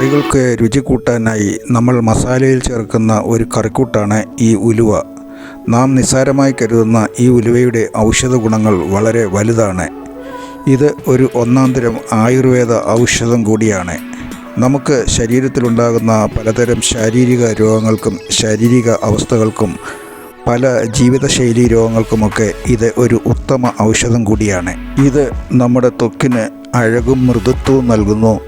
കറികൾക്ക് രുചി കൂട്ടാനായി നമ്മൾ മസാലയിൽ ചേർക്കുന്ന ഒരു കറിക്കൂട്ടാണ് ഈ ഉലുവ. നാം നിസ്സാരമായി കരുതുന്ന ഈ ഉലുവയുടെ ഔഷധ ഗുണങ്ങൾ വളരെ വലുതാണ്. ഇത് ഒരു ഒന്നാന്തരം ആയുർവേദ ഔഷധം കൂടിയാണ്. നമുക്ക് ശരീരത്തിലുണ്ടാകുന്ന പലതരം ശാരീരിക രോഗങ്ങൾക്കും ശാരീരിക അവസ്ഥകൾക്കും പല ജീവിതശൈലി രോഗങ്ങൾക്കുമൊക്കെ ഇത് ഒരു ഉത്തമ ഔഷധം കൂടിയാണ്. ഇത് നമ്മുടെ ത്വക്കിന് അഴകും മൃദുത്വവും നൽകുന്നു.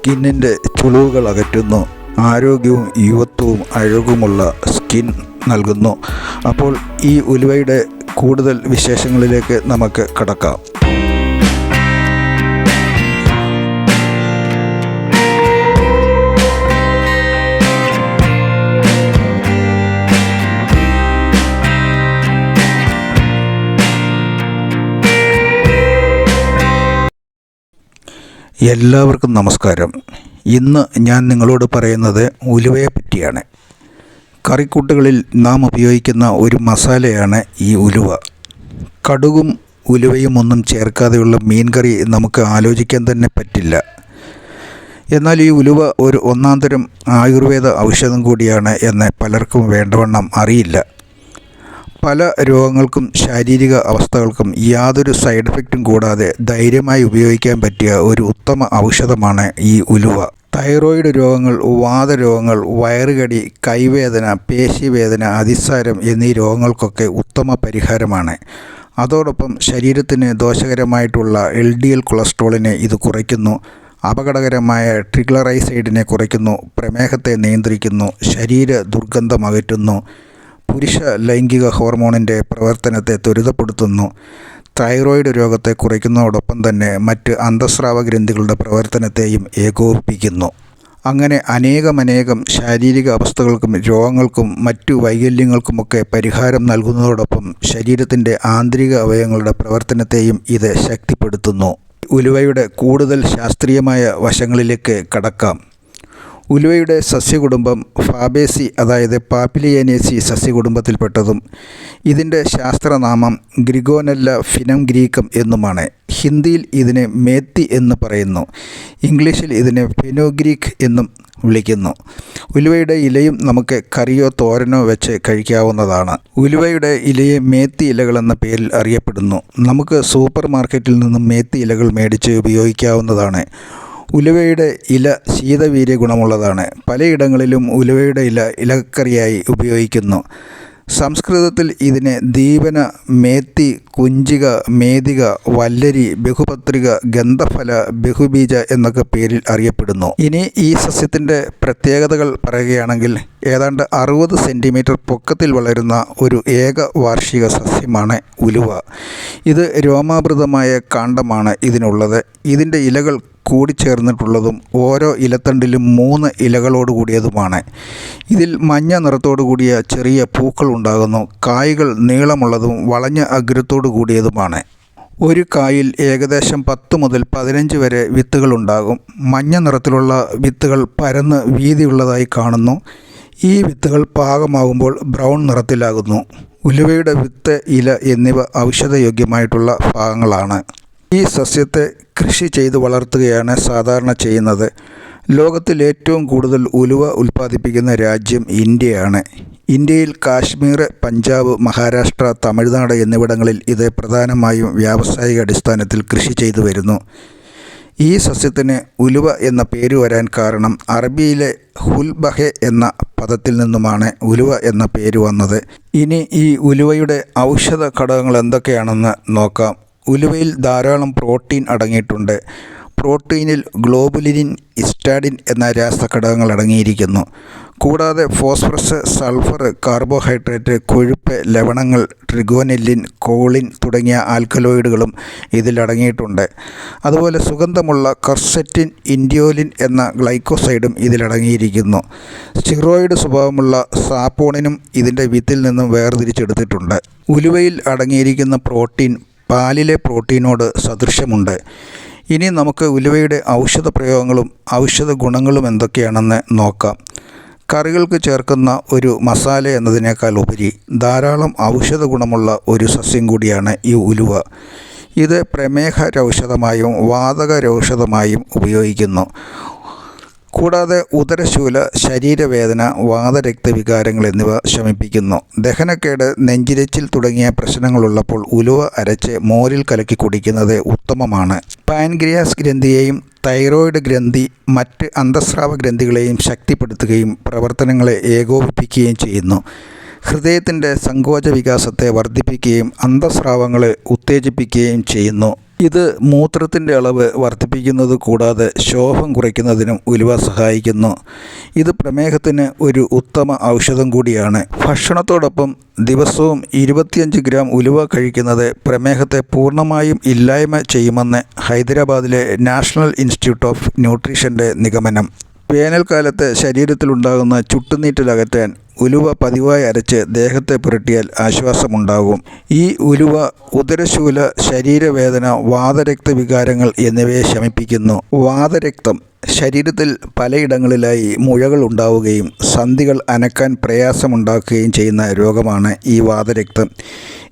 സ്കിന്നിന്റെ ചുളിവുകൾ അകറ്റുന്നു. ആരോഗ്യവും യുവത്വവും അഴകുമുള്ള സ്കിൻ നൽകുന്നു. അപ്പോൾ ഈ ഉലുവയുടെ കൂടുതൽ വിശേഷങ്ങളിലേക്ക് നമുക്ക് കടക്കാം. എല്ലാവർക്കും നമസ്കാരം. ഇന്ന് ഞാൻ നിങ്ങളോട് പറയുന്നത് ഉലുവയെ പറ്റിയാണ് കറിക്കൂട്ടുകളിൽ നാം ഉപയോഗിക്കുന്ന ഒരു മസാലയാണ് ഈ ഉലുവ. കടുകും ഉലുവയും ഒന്നും ചേർക്കാതെയുള്ള മീൻ കറി നമുക്ക് ആലോചിക്കാൻ തന്നെ പറ്റില്ല. എന്നാൽ ഈ ഉലുവ ഒരു ഒന്നാന്തരം ആയുർവേദ ഔഷധം കൂടിയാണ് എന്ന് പലർക്കും വേണ്ടവണ്ണം അറിയില്ല. പല രോഗങ്ങൾക്കും ശാരീരിക അവസ്ഥകൾക്കും യാതൊരു സൈഡ് എഫക്റ്റും കൂടാതെ ധൈര്യമായി ഉപയോഗിക്കാൻ പറ്റിയ ഒരു ഉത്തമ ഔഷധമാണ് ഈ ഉലുവ. തൈറോയിഡ് രോഗങ്ങൾ വാതരോഗങ്ങൾ വയറുകടി കൈവേദന പേശിവേദന അതിസാരം എന്നീ രോഗങ്ങൾക്കൊക്കെ ഉത്തമ പരിഹാരമാണ്. അതോടൊപ്പം ശരീരത്തിന് ദോഷകരമായിട്ടുള്ള എൽ ഡി എൽ കൊളസ്ട്രോളിനെ ഇത് കുറയ്ക്കുന്നു. അപകടകരമായ ട്രിഗ്ലറൈസൈഡിനെ കുറയ്ക്കുന്നു. പ്രമേഹത്തെ നിയന്ത്രിക്കുന്നു. ശരീര ദുർഗന്ധം അകറ്റുന്നു. പുരുഷ ലൈംഗിക ഹോർമോണിന്റെ പ്രവർത്തനത്തെ ത്വരിതപ്പെടുത്തുന്നു. തൈറോയിഡ് രോഗത്തെ കുറയ്ക്കുന്നതോടൊപ്പം തന്നെ മറ്റ് അന്തസ്രാവ ഗ്രന്ഥികളുടെ പ്രവർത്തനത്തെയും ഏകോപിപ്പിക്കുന്നു. അങ്ങനെ അനേകമനേകം ശാരീരിക അവസ്ഥകൾക്കും രോഗങ്ങൾക്കും മറ്റു വൈകല്യങ്ങൾക്കുമൊക്കെ പരിഹാരം നൽകുന്നതോടൊപ്പം ശരീരത്തിന്റെ ആന്തരിക അവയവങ്ങളുടെ പ്രവർത്തനത്തെയും ഇത് ശക്തിപ്പെടുത്തുന്നു. ഉലുവയുടെ കൂടുതൽ ശാസ്ത്രീയമായ വശങ്ങളിലേക്ക് കടക്കാം. ഉലുവയുടെ സസ്യകുടുംബം ഫാബേസി അതായത് പാപ്പിലിയേനേസി സസ്യകുടുംബത്തിൽപ്പെട്ടതും ഇതിന്റെ ശാസ്ത്രനാമം ഗ്രിഗോനല്ല ഫിനം ഗ്രീക്കം എന്നുമാണ്. ഹിന്ദിയിൽ ഇതിനെ മേത്തി എന്ന് പറയുന്നു. ഇംഗ്ലീഷിൽ ഇതിനെ ഫിനോഗ്രീക്ക് എന്നും വിളിക്കുന്നു. ഉലുവയുടെ ഇലയും നമുക്ക് കറിയോ തോരനോ വെച്ച് കഴിക്കാവുന്നതാണ്. ഉലുവയുടെ ഇലയെ മേത്തി ഇലകൾ എന്ന പേരിൽ അറിയപ്പെടുന്നു. നമുക്ക് സൂപ്പർ മാർക്കറ്റിൽ നിന്നും മേത്തി ഇലകൾ മേടിച്ച് ഉപയോഗിക്കാവുന്നതാണ്. ഉലുവയുടെ ഇല ശീതവീര്യ ഗുണമുള്ളതാണ്. പലയിടങ്ങളിലും ഉലുവയുടെ ഇല ഇലക്കറിയായി ഉപയോഗിക്കുന്നു. സംസ്കൃതത്തിൽ ഇതിനെ ദീപന മേത്തി കുഞ്ചിക മേതിക വല്ലരി ബഹുപത്രിക ഗന്ധഫല ബഹുബീജ എന്നൊക്കെ പേരിൽ അറിയപ്പെടുന്നു. ഇനി ഈ സസ്യത്തിന്റെ പ്രത്യേകതകൾ പറയുകയാണെങ്കിൽ ഏതാണ്ട് അറുപത് സെന്റിമീറ്റർ പൊക്കത്തിൽ വളരുന്ന ഒരു ഏക വാർഷിക സസ്യമാണ് ഉലുവ. ഇത് രോമാവൃതമായ കാണ്ഡമാണ് ഇതിനുള്ളത്. ഇതിന്റെ ഇലകൾ കൂടിച്ചേർന്നിട്ടുള്ളതും ഓരോ ഇലത്തണ്ടിലും മൂന്ന് ഇലകളോട് കൂടിയതുമാണ്. ഇതിൽ മഞ്ഞ നിറത്തോടു കൂടിയ ചെറിയ പൂക്കൾ ഉണ്ടാകുന്നു. കായ്കൾ നീളമുള്ളതും വളഞ്ഞ അഗ്രത്തോടു കൂടിയതുമാണ്. ഒരു കായിൽ ഏകദേശം പത്ത് മുതൽ പതിനഞ്ച് വരെ വിത്തുകൾ ഉണ്ടാകും. മഞ്ഞ നിറത്തിലുള്ള വിത്തുകൾ പരന്ന് വീതിയുള്ളതായി കാണുന്നു. ഈ വിത്തുകൾ പാകമാകുമ്പോൾ ബ്രൗൺ നിറത്തിലാകുന്നു. ഉലുവയുടെ വിത്ത് ഇല എന്നിവ ഔഷധയോഗ്യമായിട്ടുള്ള ഭാഗങ്ങളാണ്. ഈ സസ്യത്തെ കൃഷി ചെയ്ത് വളർത്തുകയാണ് സാധാരണ ചെയ്യുന്നത്. ലോകത്തിൽ ഏറ്റവും കൂടുതൽ ഉലുവ ഉൽപ്പാദിപ്പിക്കുന്ന രാജ്യം ഇന്ത്യയാണ്. ഇന്ത്യയിൽ കാശ്മീർ പഞ്ചാബ് മഹാരാഷ്ട്ര തമിഴ്നാട് എന്നിവിടങ്ങളിൽ ഇത് പ്രധാനമായും വ്യാവസായിക അടിസ്ഥാനത്തിൽ കൃഷി ചെയ്തു വരുന്നു. ഈ സസ്യത്തിന് ഉലുവ എന്ന പേര് വരാൻ കാരണം അറബിയിലെ ഹുൽബഹെ എന്ന പദത്തിൽ നിന്നുമാണ് ഉലുവ എന്ന പേര് വന്നത്. ഇനി ഈ ഉലുവയുടെ ഔഷധ ഘടകങ്ങൾ എന്തൊക്കെയാണെന്ന് നോക്കാം. ഉലുവയിൽ ധാരാളം പ്രോട്ടീൻ അടങ്ങിയിട്ടുണ്ട്. പ്രോട്ടീനിൽ ഗ്ലോബുലിനിൻ ഇസ്റ്റാഡിൻ എന്ന രാസഘടകങ്ങൾ അടങ്ങിയിരിക്കുന്നു. കൂടാതെ ഫോസ്ഫറസ് സൾഫർ കാർബോഹൈഡ്രേറ്റ് കൊഴുപ്പ് ലവണങ്ങൾ ട്രിഗോനെല്ലിൻ കോളിൻ തുടങ്ങിയ ആൽക്കലോയിഡുകളും ഇതിൽ അടങ്ങിയിട്ടുണ്ട്. അതുപോലെ സുഗന്ധമുള്ള കർസെറ്റിൻ ഇൻഡിയോലിൻ എന്ന ഗ്ലൈക്കോസൈഡും ഇതിലടങ്ങിയിരിക്കുന്നു സ്റ്റിറോയിഡ് സ്വഭാവമുള്ള സാപ്പോണിനും ഇതിന്റെ വിത്തിൽ നിന്നും വേർതിരിച്ചെടുത്തിട്ടുണ്ട്. ഉലുവയിൽ അടങ്ങിയിരിക്കുന്ന പ്രോട്ടീൻ പാലിലെ പ്രോട്ടീനോട് സദൃശ്യമുണ്ട്. ഇനി നമുക്ക് ഉലുവയുടെ ഔഷധ പ്രയോഗങ്ങളും ഔഷധ ഗുണങ്ങളും എന്തൊക്കെയാണെന്ന് നോക്കാം. കറികൾക്ക് ചേർക്കുന്ന ഒരു മസാല എന്നതിനേക്കാൾ ഉപരി ധാരാളം ഔഷധ ഗുണമുള്ള ഒരു സസ്യം കൂടിയാണ് ഈ ഉലുവ. ഇത് പ്രമേഹ രൗഷധമായും വാതക രൗഷധമായും ഉപയോഗിക്കുന്നു. കൂടാതെ ഉദരശൂല ശരീരവേദന വാതരക്തവികാരങ്ങൾ എന്നിവ ശമിപ്പിക്കുന്നു. ദഹനക്കേട് നെഞ്ചിരച്ചിൽ തുടങ്ങിയ പ്രശ്നങ്ങളുള്ളപ്പോൾ ഉലുവ അരച്ച് മോരിൽ കലക്കി കുടിക്കുന്നത് ഉത്തമമാണ്. പാൻഗ്രിയാസ് ഗ്രന്ഥിയെയും തൈറോയിഡ് ഗ്രന്ഥി മറ്റ് അന്തസ്രാവ ഗ്രന്ഥികളെയും ശക്തിപ്പെടുത്തുകയും പ്രവർത്തനങ്ങളെ ഏകോപിപ്പിക്കുകയും ചെയ്യുന്നു. ഹൃദയത്തിന്റെ സങ്കോച വികാസത്തെ വർദ്ധിപ്പിക്കുകയും അന്തസ്രാവങ്ങളെ ഉത്തേജിപ്പിക്കുകയും ചെയ്യുന്നു. ഇത് മൂത്രത്തിന്റെ അളവ് വർദ്ധിപ്പിക്കുന്നത് കൂടാതെ ശോഭം കുറയ്ക്കുന്നതിനും ഉലുവ സഹായിക്കുന്നു. ഇത് പ്രമേഹത്തിന് ഒരു ഉത്തമ ഔഷധം കൂടിയാണ്. ഭക്ഷണത്തോടൊപ്പം ദിവസവും ഇരുപത്തിയഞ്ച് ഗ്രാം ഉലുവ കഴിക്കുന്നത് പ്രമേഹത്തെ പൂർണമായും ഇല്ലായ്മ ചെയ്യുമെന്ന് ഹൈദരാബാദിലെ നാഷണൽ ഇൻസ്റ്റിറ്റ്യൂട്ട് ഓഫ് ന്യൂട്രീഷന്റെ നിഗമനം. വേനൽക്കാലത്ത് ശരീരത്തിലുണ്ടാകുന്ന ചുട്ടുനീറ്റലകറ്റാൻ ഉലുവ പതിവായി അരച്ച് ദേഹത്തെ പുരട്ടിയാൽ ആശ്വാസമുണ്ടാകും. ഈ ഉലുവ ഉദരശൂല ശരീരവേദന വാതരക്ത വികാരങ്ങൾ എന്നിവയെ ശമിപ്പിക്കുന്നു. വാതരക്തം ശരീരത്തിൽ പലയിടങ്ങളിലായി മുഴകൾ ഉണ്ടാവുകയും സന്ധികൾ അനക്കാൻ പ്രയാസമുണ്ടാക്കുകയും ചെയ്യുന്ന രോഗമാണ് ഈ വാതരക്തം.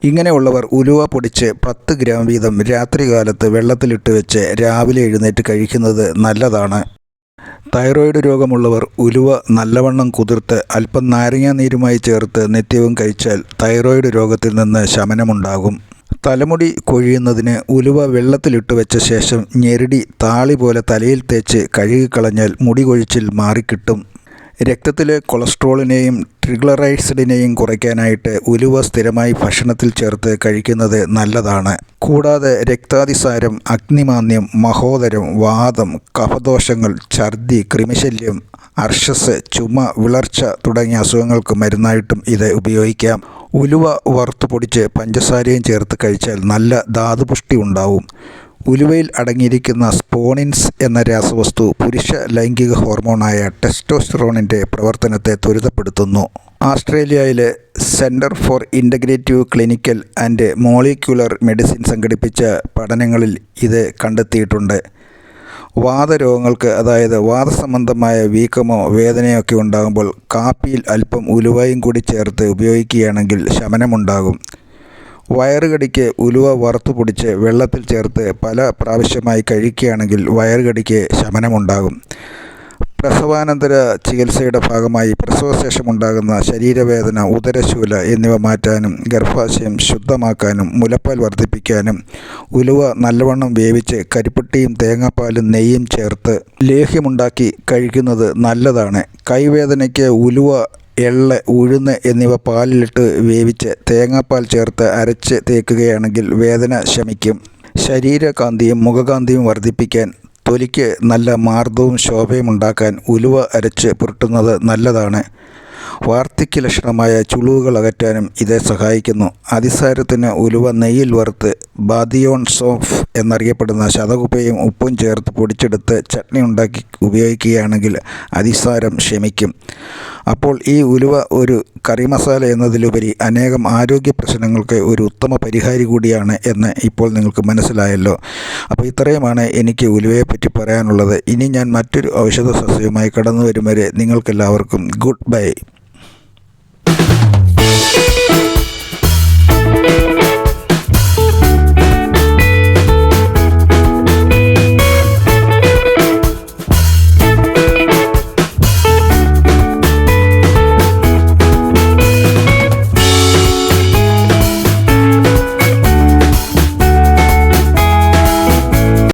ഇങ്ങനെയുള്ളവർ ഉലുവ പൊടിച്ച് പത്ത് ഗ്രാം വീതം രാത്രികാലത്ത് വെള്ളത്തിലിട്ട് വെച്ച് രാവിലെ എഴുന്നേറ്റ് കഴിക്കുന്നത് നല്ലതാണ്. തൈറോയിഡ് രോഗമുള്ളവർ ഉലുവ നല്ലവണ്ണം കുതിർത്ത് അല്പം നാരങ്ങാ നീരുമായി ചേർത്ത് നിത്യവും കഴിച്ചാൽ തൈറോയിഡ് രോഗത്തിൽ നിന്ന് ശമനമുണ്ടാകും. തലമുടി കൊഴിയുന്നതിന് ഉലുവ വെള്ളത്തിലിട്ട് വെച്ച ശേഷം ഞെരടി താളി പോലെ തലയിൽ തേച്ച് കഴുകിക്കളഞ്ഞാൽ മുടി കൊഴിച്ചിൽ മാറിക്കിട്ടും. രക്തത്തിലെ കൊളസ്ട്രോളിനെയും ട്രിഗ്ലറൈഡ്സിനെയും കുറയ്ക്കാനായിട്ട് ഉലുവ സ്ഥിരമായി ഭക്ഷണത്തിൽ ചേർത്ത് കഴിക്കുന്നത് നല്ലതാണ്. കൂടാതെ രക്താതിസാരം അഗ്നിമാന്യം മഹോദരം വാദം കഫദോഷങ്ങൾ ഛർദി കൃമിശല്യം അർഷസ് ചുമ വിളർച്ച തുടങ്ങിയ അസുഖങ്ങൾക്ക് മരുന്നായിട്ടും ഇത് ഉപയോഗിക്കാം. ഉലുവ വറുത്ത് പൊടിച്ച് പഞ്ചസാരയും ചേർത്ത് കഴിച്ചാൽ നല്ല ധാതുപുഷ്ടി ഉണ്ടാവും. ഉലുവയിൽ അടങ്ങിയിരിക്കുന്ന സ്പോണിൻസ് എന്ന രാസവസ്തു പുരുഷ ലൈംഗിക ഹോർമോണായ ടെസ്റ്റോസ്റ്ററോണിന്റെ പ്രവർത്തനത്തെ ത്വരിതപ്പെടുത്തുന്നു. ആസ്ട്രേലിയയിലെ Centre for Integrative Clinical and Molecular Medicine സംഘടിപ്പിച്ച പഠനങ്ങളിൽ ഇത് കണ്ടെത്തിയിട്ടുണ്ട്. വാതരോഗങ്ങൾക്ക് അതായത് വാദസംബന്ധമായ വീക്കമോ വേദനയോ ഒക്കെ ഉണ്ടാകുമ്പോൾ കാപ്പിയിൽ അല്പം ഉലുവയും കൂടി ചേർത്ത് ഉപയോഗിക്കുകയാണെങ്കിൽ ശമനമുണ്ടാകും. വയറുകടിക്ക് ഉലുവ വറുത്തു പൊടിച്ച് വെള്ളത്തിൽ ചേർത്ത് പല പ്രാവശ്യമായി കഴിക്കുകയാണെങ്കിൽ വയറുകടിക്ക് ശമനമുണ്ടാകും. പ്രസവാനന്തര ചികിത്സയുടെ ഭാഗമായി പ്രസവശേഷമുണ്ടാകുന്ന ശരീരവേദന ഉദരശൂല എന്നിവ മാറ്റാനും ഗർഭാശയം ശുദ്ധമാക്കാനും മുലപ്പാൽ വർദ്ധിപ്പിക്കാനും ഉലുവ നല്ലവണ്ണം വേവിച്ച് കരിപ്പട്ടിയും തേങ്ങാപ്പാലും നെയ്യും ചേർത്ത് ലേഹ്യമുണ്ടാക്കി കഴിക്കുന്നത് നല്ലതാണ്. കൈവേദനയ്ക്ക് ഉലുവ എള്ള് ഉഴുന്ന് എന്നിവ പാലിലിട്ട് വേവിച്ച് തേങ്ങാപ്പാൽ ചേർത്ത് അരച്ച് തേക്കുകയാണെങ്കിൽ വേദന ശമിക്കും. ശരീരകാന്തിയും മുഖകാന്തിയും വർദ്ധിപ്പിക്കാൻ തൊലിക്ക് നല്ല മാർദ്ദവും ശോഭയും ഉണ്ടാക്കാൻ ഉലുവ അരച്ച് പുരട്ടുന്നത് നല്ലതാണ്. വാർദ്ധക്യ ലക്ഷണമായ ചുളിവുകൾ അകറ്റാനും ഇത് സഹായിക്കുന്നു. അതിസാരത്തിന് ഉലുവ നെയ്യിൽ വറുത്ത് ബാദിയോൺ സോഫ് എന്നറിയപ്പെടുന്ന ശതകുപ്പയും ഉപ്പും ചേർത്ത് പൊടിച്ചെടുത്ത് ചട്നി ഉണ്ടാക്കി ഉപയോഗിക്കുകയാണെങ്കിൽ അതിസാരം ശമിക്കും. അപ്പോൾ ഈ ഉലുവ ഒരു കറി മസാല എന്നതിലുപരി അനേകം ആരോഗ്യ പ്രശ്നങ്ങൾക്ക് ഒരു ഉത്തമ പരിഹാരി കൂടിയാണ് എന്ന് ഇപ്പോൾ നിങ്ങൾക്ക് മനസ്സിലായല്ലോ. അപ്പോൾ ഇത്രയുമാണ് എനിക്ക് ഉലുവയെപ്പറ്റി പറയാനുള്ളത്. ഇനി ഞാൻ മറ്റൊരു ഔഷധ സസ്യവുമായി കടന്നു വരും വരെ നിങ്ങൾക്കെല്ലാവർക്കും ഗുഡ് ബൈ.